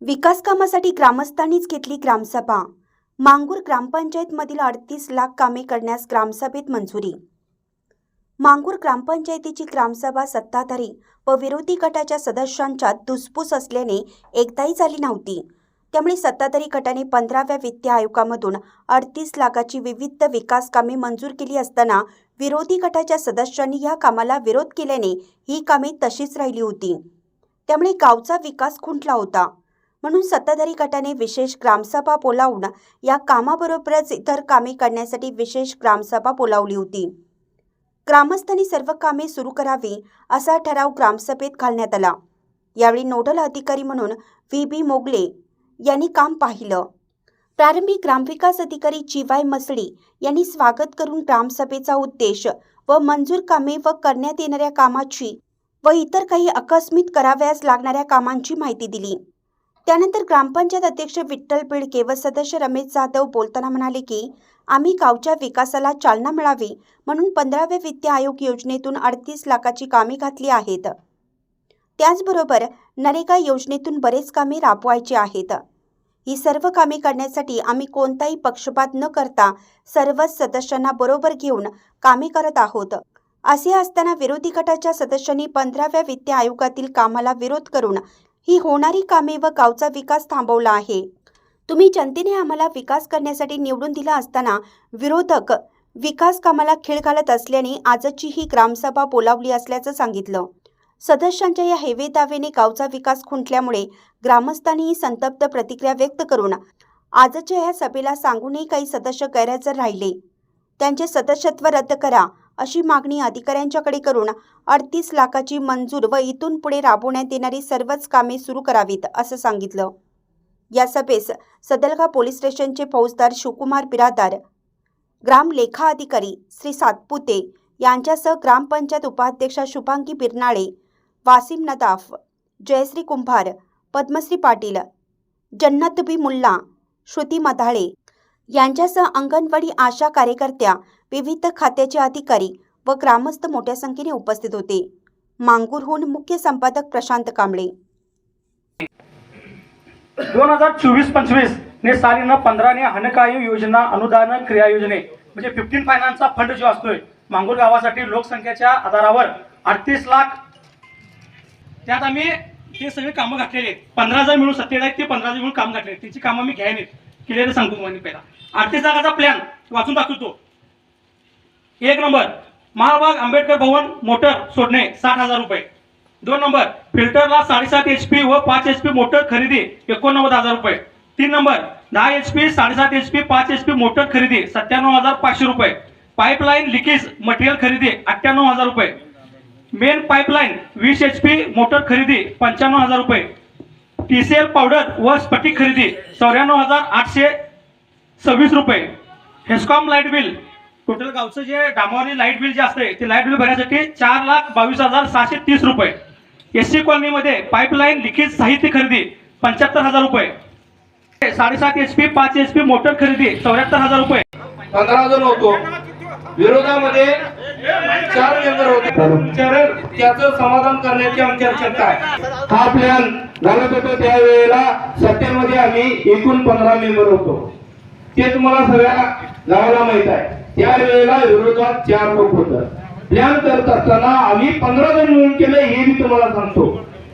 विकास कामासाठी ग्रामस्थांनीच घेतली ग्रामसभा. मांगूर ग्रामपंचायतमधील अडतीस लाख कामे करण्यास ग्रामसभेत मंजुरी. मांगूर ग्रामपंचायतीची ग्रामसभा सत्ताधारी व विरोधी गटाच्या सदस्यांच्यात धुसफूस असल्याने एकदाही झाली नव्हती. त्यामुळे सत्ताधारी गटाने पंधराव्या वित्त आयोगामधून अडतीस लाखाची विविध विकास कामे मंजूर केली असताना विरोधी गटाच्या सदस्यांनी या कामाला विरोध केल्याने ही कामे तशीच राहिली होती. त्यामुळे गावचा विकास खुंटला होता. म्हणून सत्ताधारी गटाने विशेष ग्रामसभा बोलावून या कामाबरोबरच इतर कामे करण्यासाठी विशेष ग्रामसभा बोलावली होती. ग्रामस्थांनी सर्व कामे सुरू करावी असा ठराव ग्रामसभेत घालण्यात आला. यावेळी नोडल अधिकारी म्हणून व्ही. बी. मोगले यांनी काम पाहिलं. प्रारंभी ग्रामविकास अधिकारी जी. वाय. मसळी यांनी स्वागत करून ग्रामसभेचा उद्देश व मंजूर कामे व करण्यात येणाऱ्या कामाची व इतर काही आकस्मित कराव्यास लागणाऱ्या कामांची माहिती दिली. त्यानंतर ग्रामपंचायत अध्यक्ष विठ्ठल बिडके व सदस्य रमेश जाधव बोलताना म्हणाले की आम्ही गावच्या विकासाला चालना मिळावी म्हणून पंधराव्या वित्त आयोग योजनेतून अडतीस लाखाची कामे घातली आहेत. त्याचबरोबर नरेगा योजनेतून बरेच कामे राबवायची आहेत. ही सर्व कामे करण्यासाठी आम्ही कोणताही पक्षपात न करता सर्वच सदस्यांना बरोबर घेऊन कामे करत आहोत. असे असताना विरोधी गटाच्या सदस्यांनी पंधराव्या वित्त आयोगातील कामाला विरोध करून ही होणारी कामे व गावचा विकास थांबवला आहे. तुम्ही जनतेने आम्हाला विकास करण्यासाठी निवडून दिला असताना विरोधक विकास कामाला खीळ घालत असल्याने आजची ही ग्रामसभा बोलावली असल्याचं सांगितलं. सदस्यांच्या या हेवेदावेने गावचा विकास खुंटल्यामुळे ग्रामस्थांनीही संतप्त प्रतिक्रिया व्यक्त करून आजच्या या सभेला सांगूनही काही सदस्य गैरहजर राहिले. त्यांचे सदस्यत्व रद्द करा अशी मागणी अधिकाऱ्यांच्याकडे करून अडतीस लाखाची मंजूर व इथून पुढे राबवण्यात येणारी सर्वच कामे सुरू करावीत असं सांगितलं. या सभेस सदलगा पोलीस स्टेशनचे फौजदार शिवकुमार बिरादार ग्राम लेखा अधिकारी श्री सातपुते यांच्यासह ग्रामपंचायत उपाध्यक्षा शुभांगी बिरनाळे वासिम नदाफ जयश्री कुंभार पद्मश्री पाटील जन्नत बी मुल्ला श्रुती मधाळे यांच्यासह अंगणवाडी आशा कार्यकर्त्या विविध खात्याचे अधिकारी व ग्रामस्थ मोठ्या संख्येने उपस्थित होते. मांगूरहून मुख्य संपादक प्रशांत कांबळे. दोन हजार चोवीस पंचवीस ने साली न पंधरा पंधराने हनकाय योजना अनुदान क्रिया योजने म्हणजे फिफ्टीन फायनान्सचा फंड जो असतोय मांगूर गावासाठी लोकसंख्येच्या आधारावर अडतीस लाख त्यात आम्ही ते सगळे कामं घातलेले आहेत. पंधरा हजार मिळून सत्तेत आहेत ते पंधरा हजार मिळून काम घातले आहेत. त्याची कामं मी घ्याय केलेलं क्लिअर सांगतो तुम्हाला पहिला. अडतीस लाखाचा प्लॅन वाचून दाखवतो. एक नंबर. महाबाग आंबेडकर भवन मोटर सोडणे साठ हजार रुपये. दोन नंबर. फिल्टरला साडेसात एच पी व पाच एच पी मोटर खरेदी एकोणनव्वद हजार रुपये. तीन नंबर. दहा एच पी साडेसात एच पी पाच एच पी मोटर खरेदी सत्त्याण्णव हजार पाचशे रुपये. पाईपलाईन लिकेज मटेरियल खरेदी अठ्ठ्याण्णव हजार रुपये. मेन पाईपलाईन वीस एच पी मोटर खरेदी पंच्याण्णव हजार रुपये. टी सी एल पावडर व स्फटिक खरेदी चौऱ्याण्णव हजार आठशे सव्वीस रुपये. हेस्कॉम लाइट बिल टोटल गावचं जे डामावरी लाइट बिल जे असते ते लाइट बिल भरण्यासाठी चार लाख बावीस हजार सहाशे तीस रुपये. एस सी कॉलनीमध्ये पाईपलाईन लिकेज साहित्य खरेदी पंच्याहत्तर हजार रुपये. साडेसात एच पी पाच एच पी मोटर खरेदी चौऱ्याहत्तर हजार रुपये. पंधरा जण होतो. विरोधामध्ये चार मेंबर होते. त्याचं समाधान करण्याची आमची आवश्यकता आहे. हा प्लॅन घालत होतो. त्यावेळेला सत्तेमध्ये आम्ही एकूण पंधरा मेंबर होतो. ते तुम्हाला सगळ्या गावाला माहीत आहे. त्यावेळेला विरोधात चार लोक होत. प्लॅन करत असताना आम्ही पंधरा जण मिळून केलं हे मी तुम्हाला सांगतो.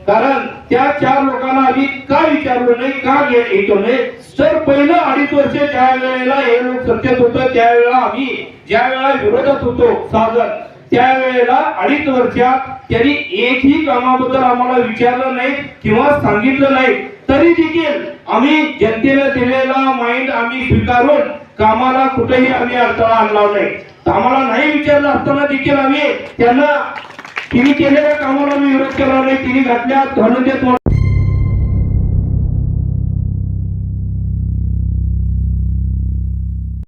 कारण त्या चार लोकांना आम्ही का विचारलो नाही का घेतो नाही? तर पहिलं अडीच वर्ष ज्या वेळेला हे लोक सत्तेत होतं त्यावेळेला आम्ही ज्या वेळेला विरोधात होतो साधन त्यावेळेला अडीच वर्षात त्यांनी एकही कामाबद्दल आम्हाला विचारलं नाही किंवा सांगितलं नाही. तरी देखील आम्ही जनतेला दिलेला माइंड आम्ही स्वीकारून कामाला कुठेही आम्ही अडथळा आणला नाही. कामाला नाही विचारलं असताना देखील आम्ही त्यांना तिने केलेल्या कामाला आम्ही विरोध केला नाही तिने घातल्या घालून देत